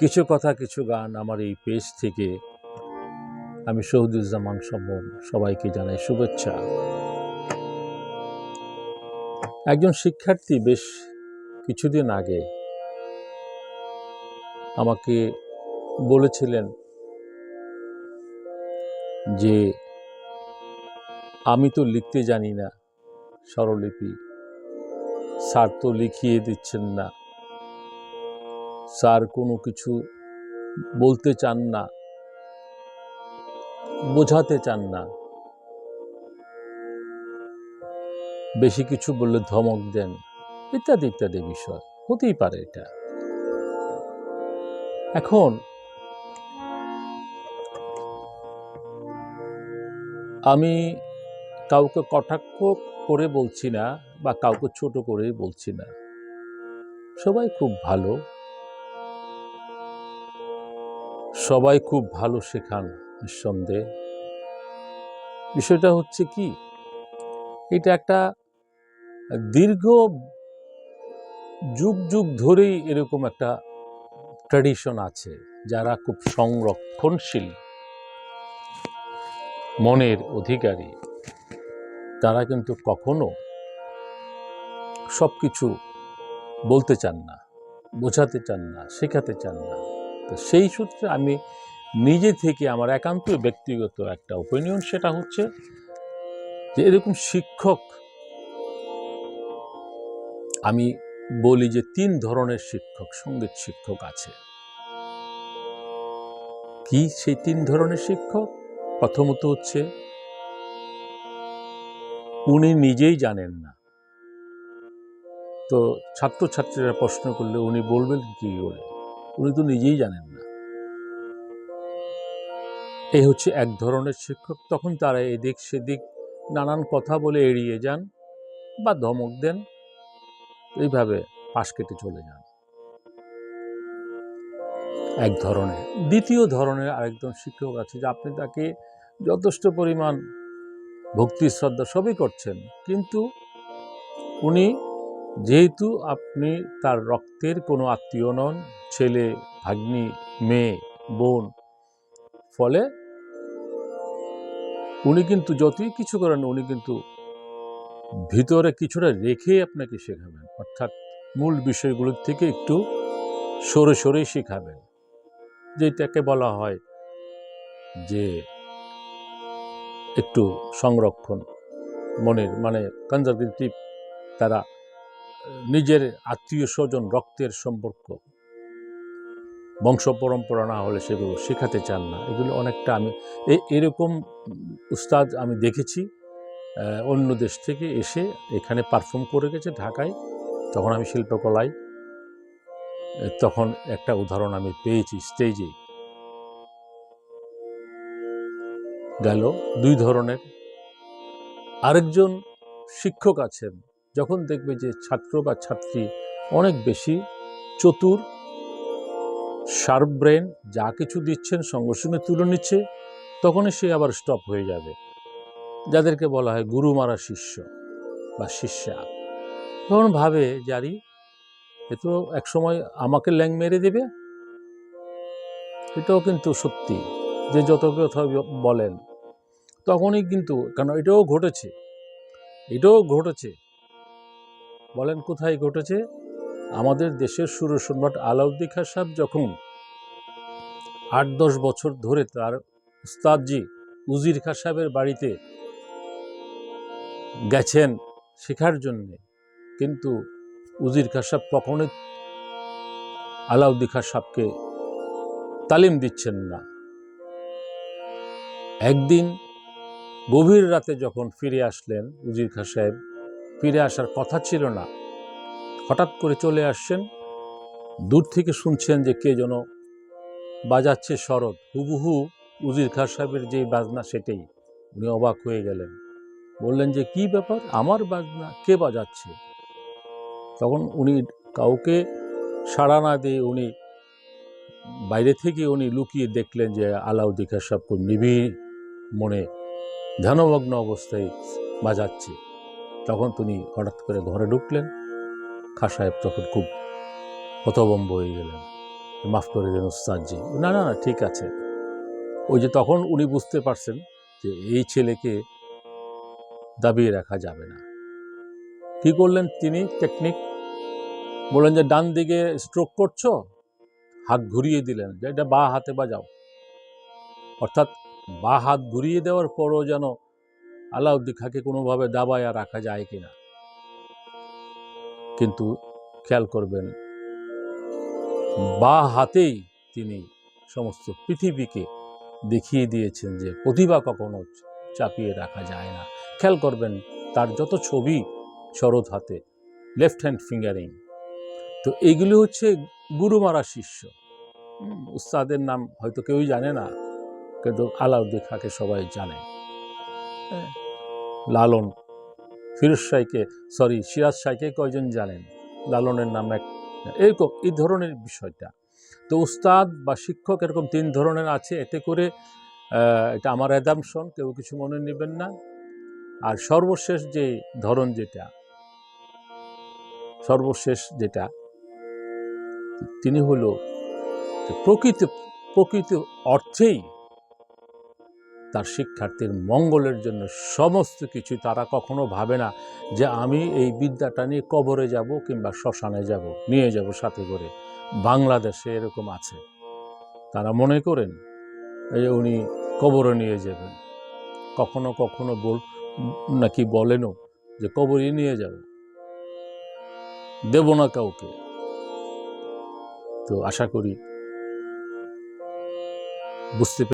কিছু কথা, কিছু গান আমার এই পেজ থেকে আমি শহীদুজ্জামান সমন সবাইকে জানাই শুভেচ্ছা। একজন শিক্ষার্থী বেশ কিছুদিন আগে আমাকে বলেছিলেন যে, আমি তো লিখতে জানি না স্বরলিপি। স্যার তো লিখিয়ে দিচ্ছেন না। স্যার কোনো কিছু বলতে চান না। বোঝাতে চান না। বেশি কিছু বললে ধমক দেন, ইত্যাদি ইত্যাদি বিষয়। হতেই পারে এটা। এখন আমি কাউকে কটাক্ষ করে বলছি না বা কাউকে ছোট করে বলছি না। সবাই খুব ভালো। সবাই খুব ভালো শেখান নিঃসন্দেহে। বিষয়টা হচ্ছে কি? এটা একটা দীর্ঘ যুগ যুগ ধরেই এরকম একটা ট্র্যাডিশন আছে যারা খুব সংরক্ষণশীল মনের অধিকারী। তারা কিন্তু কখনো সব কিছু বলতে চান না, বোঝাতে চান না, শেখাতে চান না। তো সেই সূত্রে আমি নিজে থেকে আমার একান্ত ব্যক্তিগত একটা ওপিনিয়ন সেটা হচ্ছে যে এরকম শিক্ষক আমি বলি যে তিন ধরনের শিক্ষক, সংগীত শিক্ষক আছে। কি সেই তিন ধরনের শিক্ষক? প্রথমত হচ্ছে উনি নিজেই জানেন না। তো ছাত্রছাত্রীরা প্রশ্ন করলে উনি বলবেন কি করে? উনি তো নিজেই জানেন না। এই হচ্ছে এক ধরনের শিক্ষক। তখন তারা এদিক সেদিক নানান কথা বলে এড়িয়ে যান বা ধমক দেন। এইভাবে পাশ কেটে চলে যান। এক ধরনের। দ্বিতীয় ধরনের আরেকজন শিক্ষক আছে যে আপনি তাকে যথেষ্ট পরিমাণ ভক্তি শ্রদ্ধা সবই করছেন, কিন্তু উনি যেহেতু আপনি তার রক্তের কোনো আত্মীয় নন, ছেলে, ভাগ্নি, মেয়ে, বোন, ফলে উনি কিন্তু যতই কিছু করেন, উনি কিন্তু ভিতরে কিছুটা রেখে আপনাকে শেখাবেন। অর্থাৎ মূল বিষয়গুলোর থেকে একটু সরে সরে শেখাবেন। যেটাকে বলা হয় যে একটু সংরক্ষণ, মনের মানে কনজারভেটিভ তারা নিজের আত্মীয় স্বজন রক্তের সম্পর্ক। বংশ পরম্পরা না হলে সেগুলো শেখাতে চান না। এগুলো অনেকটা আমি এরকম উস্তাদ আমি দেখেছি অন্য দেশ থেকে এসে এখানে পারফর্ম করে গেছে ঢাকায়। তখন আমি শিল্পকলায় তখন একটা উদাহরণ আমি পেয়েছি স্টেজে গেল দুই ধরনের। আরেকজন শিক্ষক আছেন যখন দেখবে যে ছাত্র বা ছাত্রী অনেক বেশি চতুর, শার্প ব্রেন, যা কিছু দিচ্ছেন সঙ্গে সঙ্গে তুলে নিচ্ছে, তখনই সে আবার স্টপ হয়ে যাবে। যাদেরকে বলা হয় গুরু মারা শিষ্য বা শিষ্যা। তখন ভাবে জারি এ তো একসময় আমাকে ল্যাং মেরে দেবে? এটাও কিন্তু সত্যি যে, যত কথা বলেন, তখনই কিন্তু কারণ এটাও ঘটেছে। এটাও ঘটেছে। বলেন, কোথায় ঘটেছে? আমাদের দেশের সুর সম্রাট আলাউদ্দিন খাঁ সাহেব যখন আট দশ বছর ধরে তার উস্তাদজি উজির খাঁ সাহেবের বাড়িতে গেছেন শেখার জন্যে, কিন্তু উজির খা সাহেব কখনোই আলাউদ্দিন খাঁ সাহেবকে তালিম দিচ্ছেন না। একদিন গভীর রাতে যখন ফিরে আসলেন উজির খাঁ সাহেব ফিরে আসার কথা ছিল না। হঠাৎ করে চলে আসছেন। দূর থেকে শুনছেন যে কে যেন বাজাচ্ছে শরৎ। হুবহু উজির খাঁ সাহেবের যেই বাজনা সেটাই। উনি অবাক হয়ে গেলেন। বললেন যে, কি ব্যাপার? আমার বাজনা? কে বাজাচ্ছে? তখন উনি কাউকে সাড়া না দিয়ে উনি বাইরে থেকে উনি লুকিয়ে দেখলেন যে, আলাউদ্দিন খাঁ সাহেব খুব নিবিড় মনে ধ্যানমগ্ন অবস্থায় বাজাচ্ছে। তখন তিনি হঠাৎ করে ঘরে ঢুকলেন খাঁ সাহেব তখন খুব হতবম্ব হয়ে গেলেন। মাফ করে দেন উস্তাদজি। না না না, ঠিক আছে। ওই যে তখন উনি বুঝতে পারছেন যে এই ছেলেকে দাবিয়ে রাখা যাবে না। কি করলেন তিনি টেকনিক বললেন যে ডান দিকে স্ট্রোক করছ, হাত ঘুরিয়ে দিলেন যে এটা বা হাতে বাজাও। অর্থাৎ বা হাত ঘুরিয়ে দেওয়ার পরও যেন আলাউদ্দিন খাঁকে কোনোভাবে দাবায়া রাখা যায় কি না কিন্তু খেয়াল করবেন, বা হাতেই তিনি সমস্ত পৃথিবীকে দেখিয়ে দিয়েছেন যে প্রতিভা কখনো চাপিয়ে রাখা যায় না। খেয়াল করবেন, তার যত ছবি শরৎ হাতে লেফট হ্যান্ড ফিঙ্গারিং তো এইগুলি হচ্ছে গুরুমারা শিষ্য। উস্তাদের নাম হয়তো কেউই জানে না, কিন্তু আলাউদ্দিন খাঁকে সবাই জানে। লালন। ফিরোজ শাহকে সরি সিরাজ শাহকে কয়জন জানেন? লালনের নাম এক এরকম, এই ধরনের বিষয়টা। তো উস্তাদ বা শিক্ষক এরকম তিন ধরনের আছে। এতে করে এটা আমার অ্যাদামশন কেউ কিছু মনে নেবেন না। আর সর্বশেষ যে ধরন যেটা, সর্বশেষ যেটা, তিনি হলো প্রকৃত প্রকৃত অর্থেই তার শিক্ষার্থীর মঙ্গলের জন্য সমস্ত কিছু তারা কখনো ভাবে না যে আমি এই বিদ্যাটা নিয়ে কবরে যাব কিংবা শ্মশানে যাব, নিয়ে যাব সাথে করে। বাংলাদেশে এরকম আছে। তারা মনে করেন যে উনি কবরে নিয়ে যাবেন। কখনো কখনো বল, নাকি বলেনও যে কবরে নিয়ে যাব। দেব না কাউকে। তো আশা করি বুঝতে